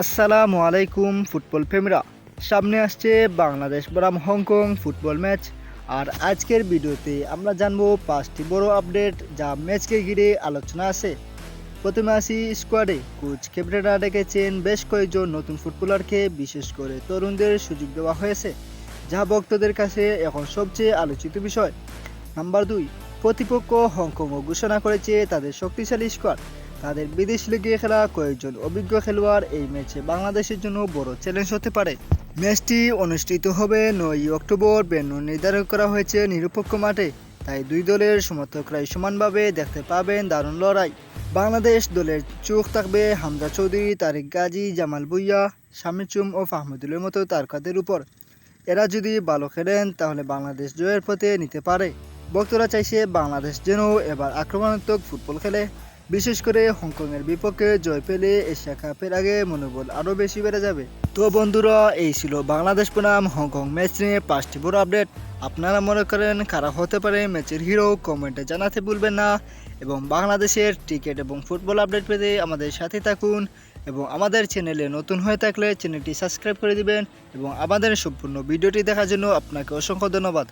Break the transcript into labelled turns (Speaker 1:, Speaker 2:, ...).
Speaker 1: আসসালামু আলাইকুম, ফুটবল প্রেমীরা। সামনে আসছে বাংলাদেশ বনাম হংকং ফুটবল ম্যাচ। আর আজকের ভিডিওতে আমরা জানব পাঁচটি বড় আপডেট যা ম্যাচকে ঘিরে আলোচনা আছে। প্রথমে আসি স্কোয়াডে। কোচ ক্যাপ্টেনরা ডেকেছেন বেশ কয়েকজন নতুন ফুটবলারকে, বিশেষ করে তরুণদের সুযোগ দেওয়া হয়েছে, যা ভক্তদের কাছে এখন সবচেয়ে আলোচিত বিষয়। নাম্বার দুই, প্রতিপক্ষ হংকংও ঘোষণা করেছে তাদের শক্তিশালী স্কোয়াড। তাদের বিদেশ লিগে খেলা কয়েকজন অভিজ্ঞ খেলোয়াড় এই ম্যাচে বাংলাদেশের জন্য বড় চ্যালেঞ্জ হতে পারে। ম্যাচটি অনুষ্ঠিত হবে নয়ই অক্টোবর, বেনু নির্ধারণ করা হয়েছে নিরপেক্ষ মাঠে। তাই দুই দলের সমর্থকরাই সমানভাবে দেখতে পাবেন দারুণ লড়াই। বাংলাদেশ দলের চোখ থাকবে হামজা চৌধুরী, তারেক গাজী, জামাল ভুইয়া শামিচুম ও ফাহমুদুলের মতো তারকাদের উপর। এরা যদি ভালো খেলেন, তাহলে বাংলাদেশ জয়ের পথে নিতে পারে। ভক্তরা চাইছে বাংলাদেশ যেন এবার আক্রমণাত্মক ফুটবল খেলে। বিশেষ করে হংকংয়ের বিপক্ষে জয় পেলে এশিয়া কাপের আগে মনোবল আরও বেশি বেড়ে যাবে। তো বন্ধুরা, এই ছিল বাংলাদেশ বনাম হংকং ম্যাচ নিয়ে পাঁচটি বড় আপডেট। আপনারা মনে করেন কারা হতে পারে ম্যাচের হিরো, কমেন্টে জানাতে ভুলবেন না। এবং বাংলাদেশের ক্রিকেট এবং ফুটবল আপডেট পেতে আমাদের সাথে থাকুন। এবং আমাদের চ্যানেলে নতুন হয়ে থাকলে চ্যানেলটি সাবস্ক্রাইব করে দিবেন। এবং আমাদের সম্পূর্ণ ভিডিওটি দেখার জন্য আপনাকে অসংখ্য ধন্যবাদ।